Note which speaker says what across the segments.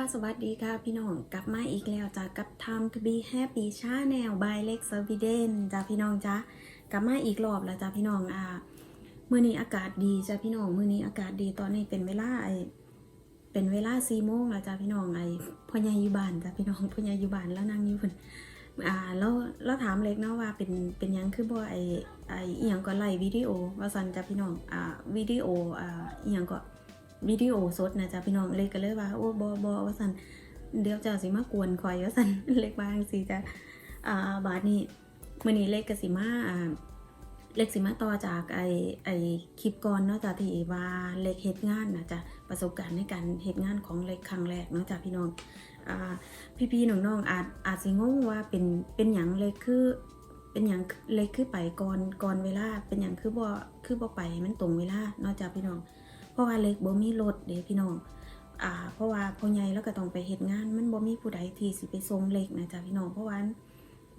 Speaker 1: สวัสดีค่ะพี่น้องกลับมาอีกแล้วจ้ะกับ Time to be happy channel by Lex s w e d e n จ้ะพี่น้องจ้ะกลับมาอีกรอบแล้วจ้ะพี่น้องอ่ามื้อนี้อากาศดีจ้ะพี่น้องมื้อนี้อากาศดีตอนนี้เป็นเวลาไอเป็นเวลา4โมงแล้วจ้ะพี่น้องไอพ่อใหญ่ยู่บ้านจ้ะพี่น้องพ่อใหญ่ยู่บ้านแล้วนั่งอยู่เพิ่นอ่าแล้วแล้วถามเล็กเนาะว่าเป็นเป็นยังคือบ่ไอไออียงก็ไลฟ์วิดีโอว่าซั่นจ้ะพี่น้องอ่าวิดีโออ่าอียงก็ วิดีโอสดนะจ๊ะพี่น้องเล็กก็เลยว่าโอ้บอบอว่าสันเดี๋ยวเจ้าสิมากวนคอยว่าสันเล็กบางสิจ้ะอ่าบาทนี้มื่อนี้เล็กกสิมาอ่าเล็กสิมาต่อจากไอไอคลิปก่อนเนาะจ้ะที่ว่าเล็กเฮ็ดงานนะจ๊ะประสบการณ์ในการเฮ็ดงานของเล็กครั้งแรกเนาะจ้ะพี่น้องอ่าพี่ๆน้องๆอาจอาจสิงงว่าเป็นเป็นหยังเล็กคือเป็นหยังเล็กคือไปก่อนก่อนเวลาเป็นหยังคือบ่คือบ่ไปมันตรงเวลาเนาะจ้ะพี่น้อง ราะว่าเล็กบ่มีรถเด้พี่น้องอ่าเพราะว่าพ่อใหญ่แล้วก็ต้องไปเฮ็ดงาน มันบ่มีผู้ใดที่สิไปส่งเล็กนะจ๊ะพี่น้องเพราะว่า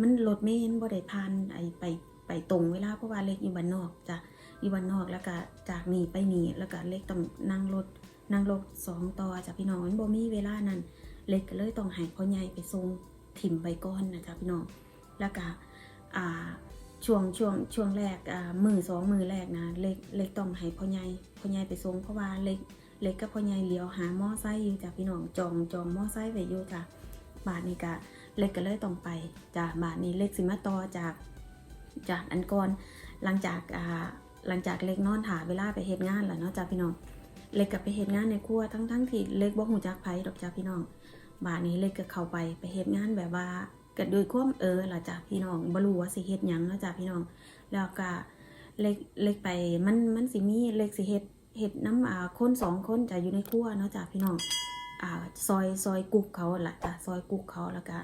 Speaker 1: มันรถไม่เห็นบ่ได้ผ่านไอ้ไปไปตรงเวลาเพราะว่าเล็กอยู่บ้านนอกจ้ะอยู่บ้านนอกแล้วก็จากนี่ไปนี่แล้วก็เล็กต้องนั่งรถนั่งรถสองต่อจ้ะพี่น้องมันบ่มีเวลานั้นเล็กก็เลยต้องให้พ่อใหญ่ไปส่งถิ่มไปก่อนนะจ๊ะพี่น้องแล้วก็อ่าช่วงช่วงช่วงแรกอ่ามือสองมือแรกนะเล็กเล็กต้องให้พ่อใหญ่ พ่อใหญ่ไปส่งเพราะว่าเล็กเล็กกับพ่อใหญ่เลี้ยวหาหม้อไส้อยู่จ้ะพี่น้องจองจองหม้อไส้ไว้อยู่จ้ะบาทนี้ก็เล็กก็เลยต้องไปจ้ะบาทนี้เล็กสิมาต่อจากจากอันก่อนหลังจากอ่าหลังจากเล็กนอนถาเวลาไปเฮ็ดงานแล้วเนาะจ้ะพี่น้องเล็กก็ไปเฮ็ดงานในครัวทั้งทั้งที่เล็กบ่ฮู้จักไผดอกจ้ะพี่น้องบาทนี้เล็กก็เข้าไปไปเฮ็ดงานแบบว่าก็โดยความเออล่ะจ้ะพี่น้องบ่รู้ว่าสิเฮ็ดหยังเนาะจ้ะพี่น้อง แล้วก็ เล็กเล็กไปมันมันสิมีเล็กสิเฮ็ดเฮ็ดน้ำอ่าคนสองคนจะอยู่ในครัวเนาะจ้ะพี่น้องอ่าซอยซอยกุกเขาล่ะจ้ะซอยกุกเขาแล้วก็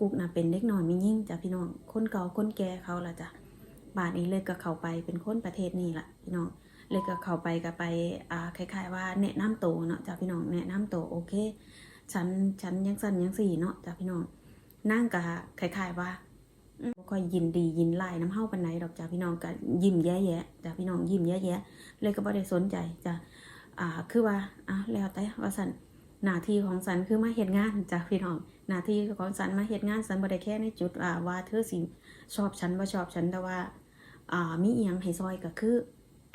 Speaker 1: กุกน่ะเป็นเด็กน้อยมียิ่งจ้ะพี่น้องคนเก่าคนแก่เขาล่ะจ้ะบาทนี้เล็กก็เข้าไปเป็นคนประเทศนี้ล่ะพี่น้องเล็กก็เข้าไปก็ไปอ่าคล้ายๆว่าแนะนำตัวเนาะจ้ะพี่น้องแนะนำตัวโอเคฉันฉันยังสั่นยังสี่เนาะจ้ะพี่น้องนั่งก็คล้ายๆว่า บ่ค่อยยินดียินไล่น้ำเฮาปานไหนดอกจ้ะพี่น้องก็ยิ้มแย่ๆจ้ะพี่น้องยิ้มแย่ๆเลยก็บ่ได้สนใจจ้ะอ่าคือว่าอะแล้วแต่ว่าสันหน้าที่ของสันคือมาเฮ็ดงานจ้ะพี่น้องหน้าที่ของสันมาเฮ็ดงานสันบ่ได้แค่ในจุดอ่าว่าเธอสิชอบฉันบ่ชอบฉันแต่ว่าอ่ามีอียงให้ซอยก็คือ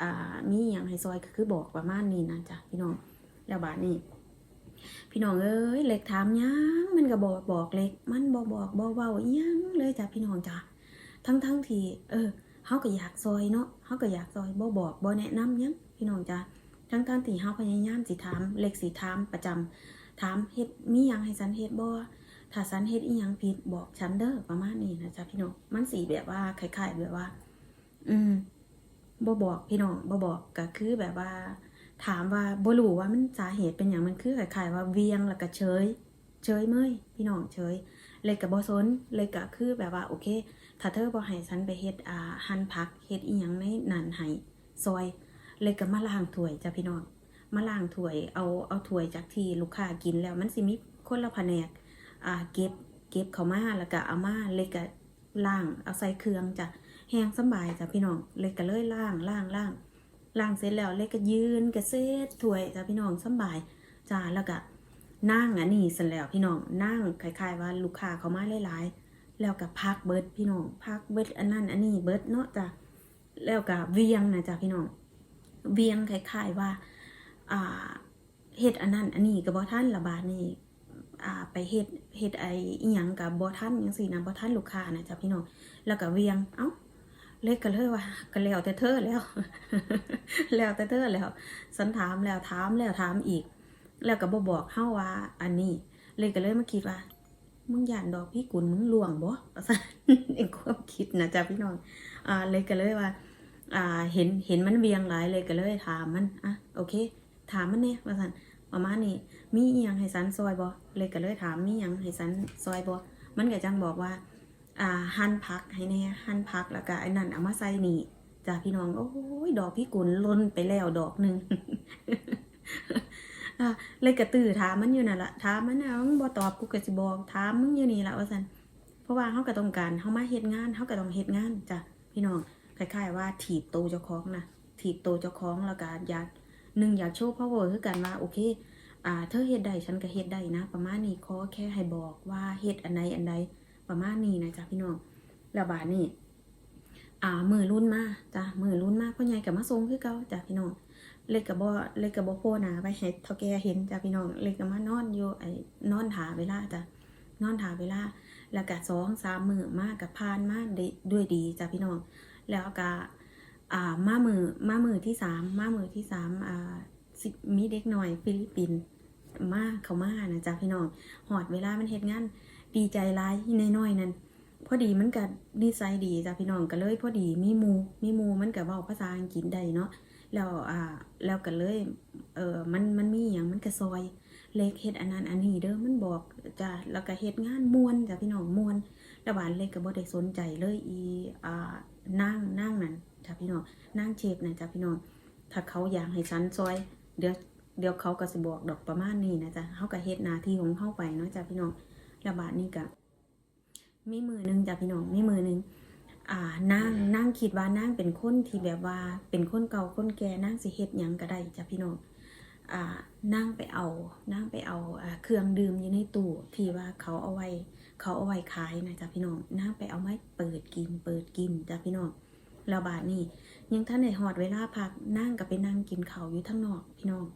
Speaker 1: อ่ามีอียงให้ซอยก็คือบอกประมาณนี้นะจ้ะพี่น้องแล้วบาดนี้ พี่น้องเอ้ยเล็กถามยังมันก็บอกบอกเล็ก มันบ่บอกบ่เว้าอิหยังเลยจ้ะพี่น้องจ้ะทั้งทั้งที่เออเฮาก็อยากซอยเนาะเฮาก็อยากซอยบ่บอกบ่แนะนำหยังพี่น้องจ้ะทั้งทั้งที่เฮาพยายามสิถามเล็กสิถามประจำถามเฮ็ดมีหยังให้สันเฮ็ดบ่ถ้าสันเฮ็ดอีหยังผิดบอกฉันเด้อประมาณนี้นะจ๊ะพี่น้องมันสิแบบว่าคล้ายๆแบบว่า อืมบ่บอกพี่น้องบ่บอกก็คือแบบว่า ถามว่าบ่รู้ว่ามันสาเหตุเป็นอย่างมันคือคล้ายๆว่าเวียงแล้วก็เฉยเฉยเมยพี่น้องเฉย เลยกับบ่สนเลยก็คือแบบว่าโอเค ถ้าเธอบ่ให้ฉันไปเฮ็ดอ่าหั่นผักเฮ็ดอีหยังในนั่นให้ซอย เลยก็มาล้างถ้วยจ้ะพี่น้องมาล้างถ้วยเอาเอาถ้วยจากที่ลูกค้ากินแล้วมันสิมีคนละแผนกอ่าเก็บเก็บเขามาแล้วก็เอามาเลยก็ล้างเอาใส่เครื่องจ้ะแห้งสบายจ้ะพี่น้องเลยก็เลยล้างล้างล้าง ล้างเสร็จแล้วเล็กก็ยืนกระเซ็ดถ้วยจ้าพี่น้องสบายจ้าแล้วก็นั่งอันนี้เสร็จแล้วพี่น้องนั่งคล้ายๆว่าลูกค้าเขามาหลายๆแล้วก็พักเบิร์ดพี่น้องพักเบิร์ดอันนั้นอันนี้เบิร์ดเนาะจ้ะแล้วก็เวียงนะจ้ะพี่น้องเวียงคล้ายๆว่าอ่าเฮ็ดอันนั้นอันนี้ก็บ่ทันละบาดนี้อ่าไปเฮ็ดเฮ็ดไอ้อีหยังกับบ่ทันจังซี่นะบ่ทันลูกค้านะจ้ะพี่น้องแล้วก็เวียงเอ้า เล็กก็เลยว่าก็แล้วแต่เธอแล้ว แล้วแต่เธอแล้ว สันถามแล้วถามแล้วถามอีก แล้วก็บ่บอกเฮาว่า อันนี้ เลยก็เลยมาคิดว่า มึงหยานดอกพี่กุลมึงลวงบ่สันเองความคิดนะจ๊ะพี่น้อง อ่า เลยก็เลยว่า อ่า เห็นเห็นมันเวียงหลายเลยก็เลยถามมัน อะ โอเค ถามมันเนี่ยว่าซั่นประมาณนี้มีอีหยังให้สันซอยบ่เลยก็เลยถามมีหยังให้สันซอยบ่มันก็จังบอกว่า อ่าหั่นผักให้แน่หั่นผักแล้วก็ไอ้นั่นเอามาใส่นี่จ้าพี่น้องโอ้ยดอกพี่กุลล้นไปแล้วดอกหนึ่งเลยกระตือถามมันอยู่นั่นละถามมันนะมึงบ่ตอบกูก็สิบอกถามมึงอยู่นี่ละว่าซั่นเพราะว่าเฮาก็ต้องการเฮามาเฮ็ดงานเฮาก็ต้องเฮ็ดงานจ้ะพี่น้องคล้ายๆว่าถีบโตเจ้าของนะถีบโตเจ้าของแล้วก็อยากหนึ่งอยากโชว์ power คือกันว่าโอเค อ่าเธอเฮ็ดได้ฉันก็เฮ็ดได้นะ ประมาณนี้ขอแค่ให้บอกว่าเฮ็ดอันใดอันใด ประมาณนี้นะจ๊ะพี่น้องแล้วบาดนี้อ่ามือรุ่นมาจ้ะมือรุ่นมาพ่อใหญ่ก็มาส่งคือเก่าจ้ะพี่น้องเล็กก็บ่เล็กก็บ่โพหนาไปให้เฒ่าแกเห็นจ้ะพี่น้องเล็กก็มานอนอยู่ไอ้นอนถาเวลาจ้ะนอนถาเวลา แล้วก็สองสามมือมากับผ่านมาได้วยดีจ้ะพี่น้องแล้วก็อ่ามามือมามือที่สามมามือที่สามอ่ามีเด็กหน่อยฟิลิปปินส์มาเขามานะจ้ะพี่น้องหอดเวลามันเฮ็ดงาน ดีใจร้ายน้อยๆนั่นพอดีมันก็ดีไซน์ดีจ้ะพี่น้องก็เลย พอดีมีมูมีมูมันก็เว้าภาษาอังกฤษได้เนาะแล้วอ่าแล้วก็เลยเออมันมันมีหยังมันก็ซอยเล็กเฮ็ดอันนั้นอันนี้เด้อมันบอกจ้ะแล้วก็เฮ็ดงานมวนจ้ะพี่น้องมวนแล้วบานเล็กก็บ่ได้สนใจเลยอีอ่านั่งนั่งนั่นจ้ะพี่น้องนั่งเชฟนั่นจ้ะพี่น้องถ้าเขาอยากให้ฉันซอย เดี๋ยวเดี๋ยวเขาก็สิบอกดอกประมาณนี้นะจ๊ะเฮาก็เฮ็ดหน้าที่ของเฮาไปเนาะจ้ะพี่น้อง แล้วบาดนี้ก็มีมือหนึงจ้ะพี่น้องมีมือหนึงอ่านั่งนั่งคิดว่านั่งเป็นคนที่แบบว่าเป็นคนเก่าคนแก่นั่งสิเฮ็ดหยังก็ได้จ้ะพี่น้องอ่านั่งไปเอานั่งไปเอาอ่าเครื่องดื่มอยู่ในตู้ที่ว่าเขาเอาไว้ เขาเอาไว้ขายนะจ๊ะพี่น้องนั่งไปเอาไม้เปิดกิน เปิดกินจ้ะพี่น้องแล้วบาดนี้ยังท่านในหอดเวลาพักนั่งกับไปนั่งกินเขาอยู่ทั้งนอกพี่น้อง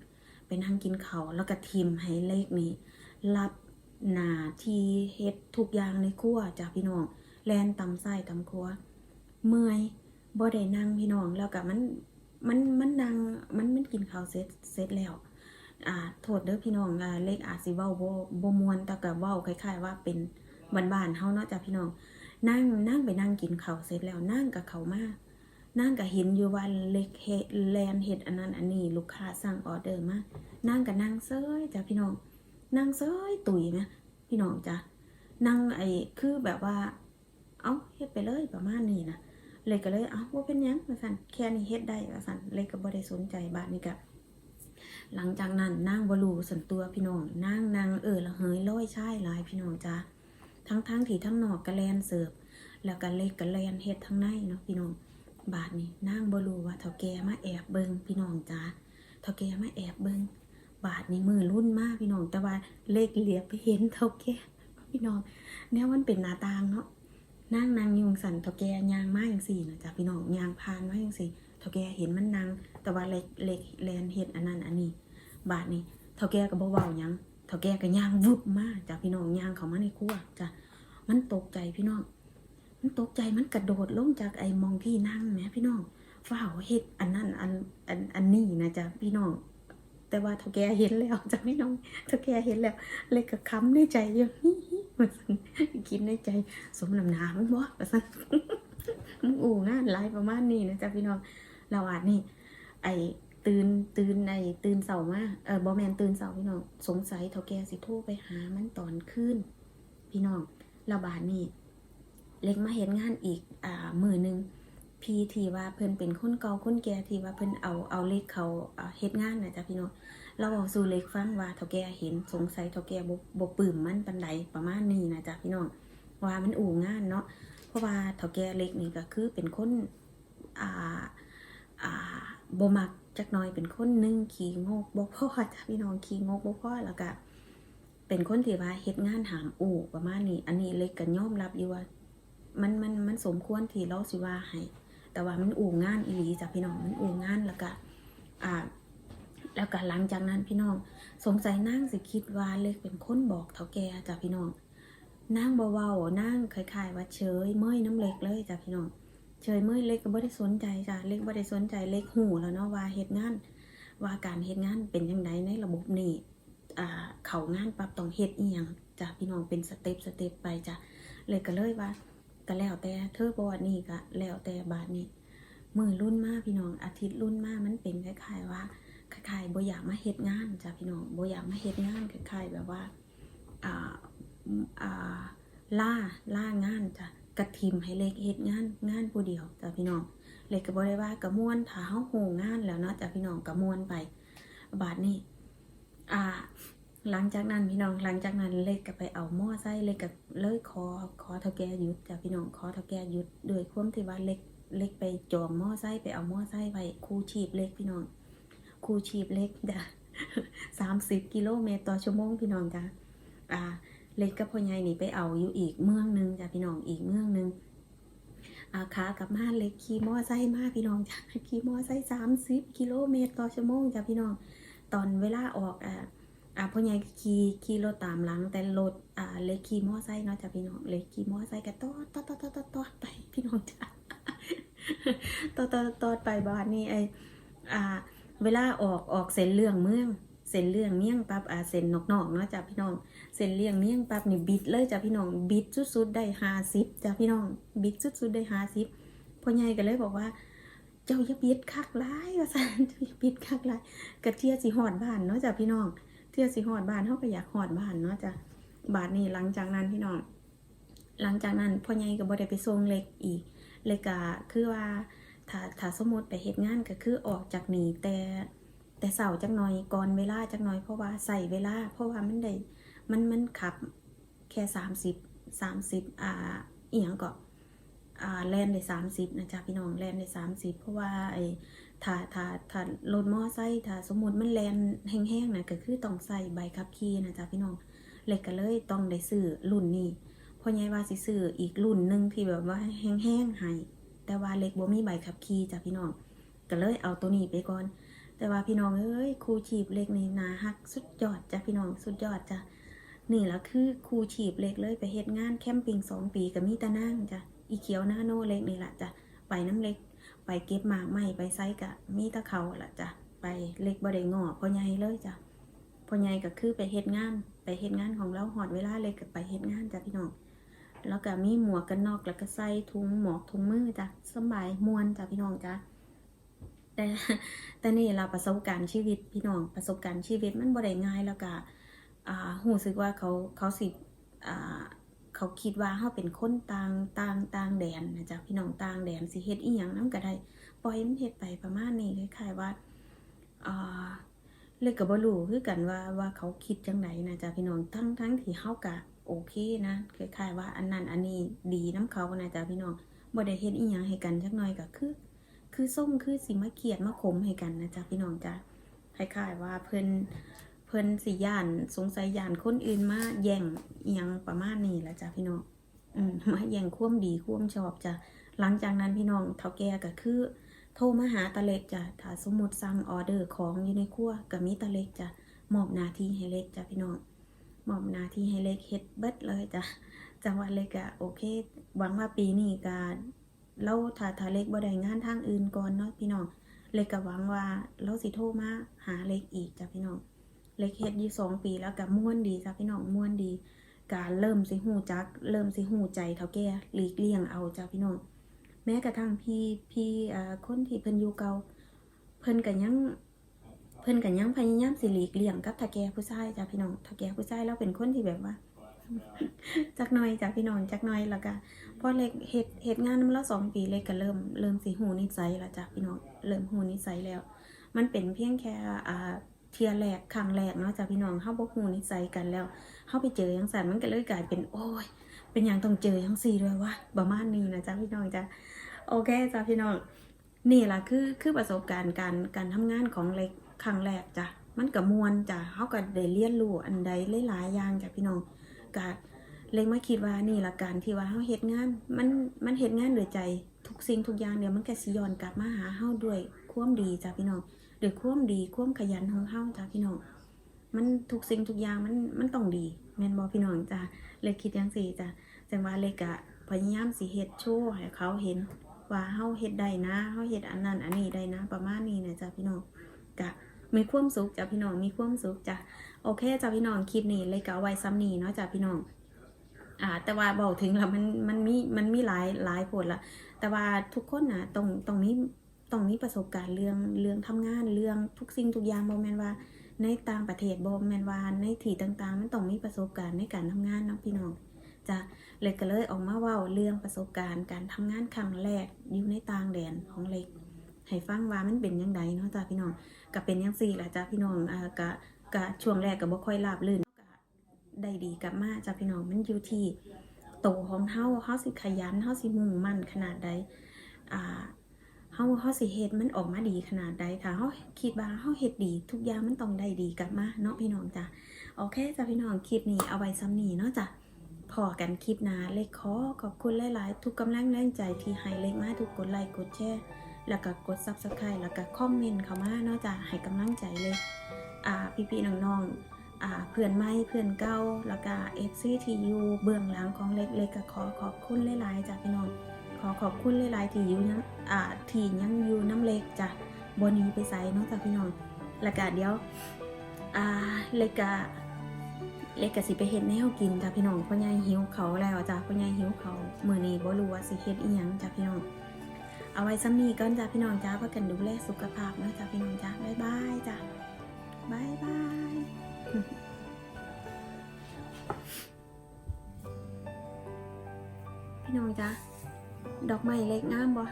Speaker 1: ไปนั่งกินเขาแล้วก็ทีมให้เลขนี้รับ หนาทีเฮ็ดทุกอย่างในครัวจ้ะพี่น้อง แลนตำไส้ตำครัว เมื่อยบ่ได้นั่งพี่น้องแล้วกับมันมันมันดังมันมันกินข้าวเสร็จเสร็จแล้ว อ่าโทษเด้อพี่น้องอ่าเล็กอาจสิเว้าบ่บ่มวนแต่ก็เว้าคล้ายๆ ว่าเป็นบ้านๆเฮาเนาะจ้ะพี่น้อง นั่งนั่งไปนั่งกินข้าวเสร็จแล้วนั่งกับเขามานั่งก็เห็นอยู่ว่าเล็กเฮดแลนเฮ็ดอันนั้นอันนี้ลูกค้าสั่งออเดอร์มานั่งก็นั่งเซ้ยจ้ะพี่น้อง นั่งเซยตุ๋ยไหมพี่น้องจ้ะนั่งไอ้คือแบบว่า เอ้าเฮ็ดไปเลยประมาณนี้นะเลยก็เลยเอ้าว่าเป็นยังว่าสั่นแค่นี้เฮ็ดได้ว่าสั่นเลยก็บ่ได้สนใจบาดนี้ก็หลังจากนั้นนางบ่รู้สันตัวพี่น้องนางนางเออละเหยร้อยชายหลายพี่น้องจ้าทั้งทั้งที่ทั้งนอกก็แลนเสิร์ฟแล้วก็เล็กก็แลนเฮ็ดทั้งในเนาะพี่น้องบาดนี้นางบ่รู้ว่าเฒ่าแกมาแอบเบิงพี่น้องจ้าเฒ่าแกมาแอบเบิง บาดนี้มือรุ่นมากพี่น้อง แต่ว่าเลขเหลียบไปเห็นเฒ่าแก่พี่น้องแนวมันเป็นหน้าต่างเนาะนั่งนางยุงสันเท่าแกยางมาอย่างสี่นะจ๊ะพี่น้องยางพานมาอย่างสี่เท่าแกเห็นมันนางแต่ว่าเล็กเล็กแลนเห็ดอันนั้นอันนี้ บาทนี้เท่าแกก็บ่เว้ายังเท่าแกก็ยางวุบมากจ้ะพี่น้องยางเขามาในครัวจ้ะมันตกใจพี่น้อง มันตกใจมันกระโดดลงจากไอ้มองที่นั่งแหมพี่น้องฝ้าวเฮ็ดอันนั้นอันอันอันนี้นะจ๊ะพี่น้อง แต่ว่าเท่าแกเห็นแล้วจ้ะพี่น้องเท่าแกเห็นแล้ว เลยก็ค้ำในใจอยู่ว่าซั่นคิดในใจ สมน้ำหนามึงบ่ว่าซั่นมึงอู่งานหลายประมาณนี้นะจ๊ะพี่น้องเราอาจนี่ ไอตื่นตื่นในตื่นเสาร์มาเออบ่แมนตื่นเสาร์พี่น้องสงสัยเท่าแกสิโทรไปหามันตอนคืนพี่น้องเราบาดนี่เล็กมาเห็นงานอีกอ่ามือหนึ่ง พี่ที่ว่าเพิ่นเป็นคนเก่าคนแก่ที่ว่าเพิ่นเอาเอาเล็กเขาเฮ็ดงานนะจ๊ะพี่น้องเราบอกสู่เล็กฟังว่าเท่าแกเห็นสงสัยเท่าแกบ่บ่ปลื้มมันปานใดประมาณนี้นะจ๊ะพี่น้องว่ามันอู่งานเนาะเพราะว่าเฒ่าแก่เล็กนี่ก็คือเป็นคนอ่าอ่าบ่มักจักน่อยเป็นคนหนึงขี้งกบ่พอจ้ะพี่น้องขี้งกบ่พอแล้วก็เป็นคนที่ว่าเฮ็ดงานหามอู่ประมาณนี้ อันนี้เล็กก็ยอมรับอยู่ว่ามันมันมันสมควรที่เราสิว่าให้ แต่ว่ามันอู่งานอีหลีจ้ะพี่น้องมันอู่งานแล้วก็อ่าแล้วก็หลังจากนั้นพี่น้องสงสัยนางสิคิดว่าเล็กเป็นคนบอกเฒ่าแก่จ้ะพี่น้องนั่งเบาๆนั่งคล้ายๆว่าเฉยเมื่อยน้ำเล็กเลยจ้ะพี่น้องเฉยเมื่อยเล็กก็บ่ได้สนใจจ้ะเล็กบ่ได้สนใจเล็กหูแล้วเนาะว่าเฮ็ดงานว่าการเฮ็ดงานเป็นจังไดในระบบนี้อ่าเขางานปรับต้องเฮ็ดอียงจ้ะพี่น้องเป็นสเต็ปสเต็ปไปจ้ะเลยก็เลยว่า ก็แล้วแต่เธอบ่ว่านี่ก็แล้วแต่บาดนี้มือรุ่นมากพี่น้องอาทิตย์รุ่นมากมันเป็นคล้ายๆว่าคล้ายๆบอยากมาเฮ็ดงานจ้ะพี่น้องบอยากมาเฮ็ดงานคล้ายๆแบบว่าอ่าอ่าล่าล่างานจ้ะกระทิมให้เล็กเฮ็ดงานงานผู้เดียวจ้ะพี่น้องเล็กก็บ่ได้ว่ากระมวนถ้าเฮาโหงานแล้วเนาะจ้ะพี่น้องกระมวนไป บาดนี้อ่า หลังจากนั้นพี่น้องหลังจากนั้นเล็กก็ไปเอาหม้อไส้เล็กก็เลยขอขอเท่าแก่ยุดจ้ะพี่น้องขอเท่าแก่ยุดด้วยความที่ว่าเล็กเล็กไปจองหม้อไส้ไปเอาหม้อไส้ไปคูชีพเล็กพี่น้องคูชีพเล็กจ้ะสามสิบกิโลเมตรต่อชั่วโมงพี่น้องจ้ะอ่าเล็กกับพ่อใหญ่นี่ไปเอาอยู่อีกเมืองหนึงจ้ะพี่น้องอีกเมืองหนึงอ่าขากับมาเล็กขี่มอไซค์มาพี่น้องจ้ะขี่มอไซค์สามสิบกิโลเมตรต่อชั่วโมงจ้ะพี่น้อง ตอนเวลาออกอ่า อ่าพ่อใหญ่ขี่ขี่รถตามหลัง แต่รถอ่าเล็กขี่มอไซค์เนาะจ้ะพี่น้องเล็กขี่มอไซค์ก็ตอดตอดตอดตอดตอดตอดไปพี่น้องจ้ะตอดตอดตอดไปบ้านนี่ไออ่า เวลาออกออกเส้นเรื่องเมืองเส้นเรื่องเมี่ยงปั๊บอ่าเส้นนอกนอกเนาะจ้ะพี่น้องเส้นเลี่ยงเมี่ยงปั๊บนี่บิดเลยจ้ะพี่น้องบิดสุดๆได้ห้าสิบจ้ะพี่น้องบิดสุดๆได้ห้าสิบพ่อใหญ่ก็เลยบอกว่าเจ้าอย่าบิดคักหลายว่าซันอย่าบิดคักหลายกระเทียสิหอดบ้านเนาะจ้ะพี่น้อง เทียสิหอดบ้านเฮาก็อยากหอดบ้านเนาะจ้ะบาดนี้หลังจากนั้นพี่น้องหลังจากนั้นพ่อใหญ่ก็บ่ได้ไปส่งเล็กอีกเล็กก็คือว่าถ้าถ้าสมมติไปเฮ็ดงานก็คือออกจากหนีแต่แต่เสาจักหน่อยก่อนเวลาจักหน่อยเพราะว่าใส่เวลา เพราะว่ามันได้มันมันขับแค่สามสิบสามสิบอ่าอีหยังก็อ่าแลนได้สามสิบนะจ๊ะพี่น้องแลนได้สามสิบเพราะว่าไอ ถ้าถ้าถ้ารถมอไซค์ถ้าสมมติมันแลนแห้งๆนะก็คือต้องใส่ใบขับขี่นะจ๊ะพี่น้องเล็กก็เลยต้องได้ซื้อรุ่นนี้เพราะไงว่าสิซื้ออีกรุ่นหนึ่งที่แบบว่าแห้งๆให้แต่ว่าเล็กบ่มีใบขับขี่จ้ะพี่น้องก็เลยเอาตัวนี้ไปก่อน แต่ว่าพี่น้องเอ้ยครูชีพเล็กนี่นาฮักสุดยอดจ้ะพี่น้องสุดยอดจ้ะนี่ละคือครูชีพเล็กเลยไปเฮ็ดงานแคมปิ้งสองปีกับมีตานั่งจ้ะอีเขียวหน้าโนเล็กนี่แหละจ้ะไปน้ำเล็ก ไปเก็บหมากไม้ไปไซกะมีตะเขาละจ้ะไปเล็กบ่ได้งอพ่อใหญ่เลยจ้ะพ่อใหญ่ก็คือไปเฮ็ดงาน ไปเฮ็ดงานของเราหอดเวลาเล็กก็ไปเฮ็ดงานจ้ะพี่น้องแล้วก็มีหมวกกันน็อกแล้วก็ใส่ถุงหมอกถุงมือจ้ะสบายมวนจ้ะพี่น้องจ้ะแต่แต่นี่เราประสบการณ์ชีวิตพี่น้องประสบการณ์ชีวิตมันบ่ได้ง่ายแล้วก็อ่าหูสึกว่าเขาเขาสิ เขาคิดว่าเฮาเป็นคนต่างต่างต่างแดนนะจ๊ะพี่น้องต่างแดนสิเฮ็ดอีหยังนํก็ได้ปล่อยมันเฮ็ดไปประมาณนี้คล้ายๆว่าอ่าเลยก็บ่รู้คือกันว่าว่าเขาคิดจังไดนะจ๊ะพี่น้องทั้งทั้งที่เฮาก็โอเคนะคล้ายๆว่าอันนั้นอันนี้ดีน้ำเขานะจ๊ะพี่น้องบ่ได้เฮ็ดอีหยังให้กันจักหน่อยก็คือ คือส้มคือสิมาเขียดมาขมให้กันนะจ๊ะพี่น้องจ้ะคล้ายๆว่าเพิ่น พิ่นสิย่านสงสัยย่านคนอื่นมาแย่งอียังประมาณนี้แหละจ้ะพี่น้องอืมมาแย่งความดีความชอบจ้ะหลังจากนั้นพี่น้องเฒ่าแก่ก็คือ โทรมาหาตาเล็กจ้ะถ้าสมมุติสั่งออเดอร์ของอยู่ในครัวก็มีตาเล็กจ้ะมอบหน้าที่ให้เล็กจ้ะพี่น้องมอบหน้าที่ให้เล็กเฮ็ดเบิดเลยจ้ะจังหวัดเล็กอะโอเคหวังว่าปีนี้ก็เราถ้าถ้าเล็กบ่ได้งานทางอื่นก่อนเนาะพี่น้องเล็กก็หวังว่าเราสิโทรมาหาเล็กอีกจ้ะพี่น้อง เล็กเฮ็ดยู่สองปีแล้วก็ม่วนดีจ้ะพี่น้องม่วนดี การเริ่มสิหูจัก เริ่มสิหูใจเท่าแก่หลีกเลี่ยงเอาจ้ะพี่น้อง แม้กระทั่งพี่พี่อ่าคนที่เพิ่นอยู่เก่าเพิ่นก็ยังเพิ่นก็ยังพยายามสิหลีกเลี่ยงกับเท่าแก่ผู้ชายจ้ะพี่น้องเท่าแก่ผู้ชายเราเป็นคนที่แบบว่าจักหน่อยจ้ะพี่น้องจักหน่อยแล้วก็พอเล็กเฮ็ดเฮ็ดงานมาแล้วสองปีเล็กก็เริ่มเริ่มสิหูนิสัยล้วจ้ะพี่น้องเริ่มหูนิสัยแล้ว มันเป็นเพียงแค่อ่า เทียแรกครั้งแรกเนาะจ้ะพี่น้องเฮาบ่ฮู้นิสัยกันแล้วเฮาไปเจอจังซั่นมันก็เลยกลายเป็นโอ้ย เป็นหยังต้องเจอจังซี่ด้วยวะประมาณนี้นะจ้ะพี่น้องจ้ะโอเคจ้ะพี่น้องนี่ล่ะคือคือประสบการณ์การการทำงานของเล็กครั้งแรกจ้ะมันก็ม่วนจ้ะเฮาก็ได้เรียนรู้อันใดหลายๆอย่างจ้ะพี่น้องก็เล็กมาคิดว่านี่ละการที่ว่าเฮาเฮ็ดงานมันมันเฮ็ดงานด้วยใจทุกสิ่งทุกอย่างเดี๋ยวมันก็สิย้อนกลับมาหาเฮาด้วยความดีจ้ะพี่น้อง ด้วยความดีความขยันของเฮาจ้ะพี่น้อง มันทุกสิ่งทุกอย่างมันมันต้องดี แม่นบ่พี่น้องจ้ะเล็กคิดจังซี่จ้ะจังว่าเล็กะพยายามสิเฮ็ดโชว์ให้เขาเห็น ว่าเฮาเฮ็ดได้นะเฮาเฮ็ดอันนั้นอันนี้ได้นะ ประมาณนี้นะจ้ะพี่น้องก็มีความสุขจ้ะพี่น้องมีความสุขจ้ะโอเคจ้ะพี่น้องคลิปนี้เล็กก็เอาไว้ซ้ำนี้เนาะจ้ะพี่น้องอ่าแต่ว่าบอกถึงแล้วมันมันมีมันมีหลายหลายผลละแต่ว่าทุกคนน่ะต้องต้องมี ต้องมีประสบการณ์เรื่องเรื่องทำงานเรื่องทุกสิ่งทุกอย่างบ่แมนว่าในต่างประเทศบ่แมนว่าในที่ต่างๆ มันต้องมีประสบการณ์ในการทำงานเนาะพี่น้องจะเลยก็เลยออกมาว้าเรื่องประสบการณ์การทำงานครั้งแรกอยู่ในต่างแดนของเล็กให้ฟังว่ามันเป็นยังไงเนาะจ้ะพี่น้องก็เป็นยังซี่ละจ้ะพี่น้องอ่าก็ก็ช่วงแรกก็บ่ค่อยราบรื่นได้ดีกับมาจ้ะพี่น้องมันอยู่ที่โตวของเฮาเฮาสิขยันเฮาสิมุ่งมั่นขนาดใดอ่า เฮาเฮาสิเฮ็ดมันออกมาดีขนาดใดค่ะเฮาคิดว่าเฮาเฮ็ดดีทุกอย่างมันต้องได้ดีกลับมาเนาะพี่น้องจ้ะโอเคจ้ะพี่น้องคลิปนี้เอาไว้ซ้ำนี้เนาะจ้ะพอกันคลิปหน้าเล็กขอขอบคุณหลาย ๆ ทุกกำลังแรงใจที่ให้เล็กมาทุกกดไลค์กดแชร์แล้วก็กด Subscribe แล้วก็คอมเมนต์เข้ามาเนาะจ้ะให้กำลังใจเลยอ่าพี่ๆน้องๆอ่าเพื่อนใหม่เพื่อนเก่าแล้วก็ FC ที่อยู่เบื้องหลังของเล็กๆก็ขอขอบคุณหลายๆจ้ะพี่น้อง ขอขอบคุณหลายๆที่อยู่นะอ่าที่ยังอยู่น้ำเล็กจ้ะบนนี้ไปใส่เนาะจ้ะพี่น้องล้วก็เดี๋ยวอ่าเล็กกะเล็กกะสิไปเฮ็ดแนวกินจ้ะพี่น้องพ่อใหญ่หิวเขาแล้วจ้ะพ่อใหญ่หิวเขาวมื้อนี้บ่รู้ว่าสิเฮ็ดอีหยังจ้ะพี่น้องเอาไว้ซ้ำนี้ก่อนจ้ะพี่น้องจ้าพื่อกันดูแลสุขภาพนะจ้ะพี่น้องจ้าบ๊ายบายจ้ะบ๊ายบายพี่น้องจ้า ดอกไม้เล็กงามบ่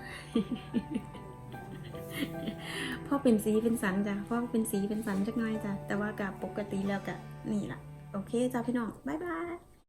Speaker 1: พ่อเป็นสีเป็นสันจ้ะพ่อเป็นสีเป็นสันจักหน่อยจ้ะแต่ว่ากับปกติแล้วกะนี่ล่ะ โอเคจ้าพี่น้อง บ๊ายบาย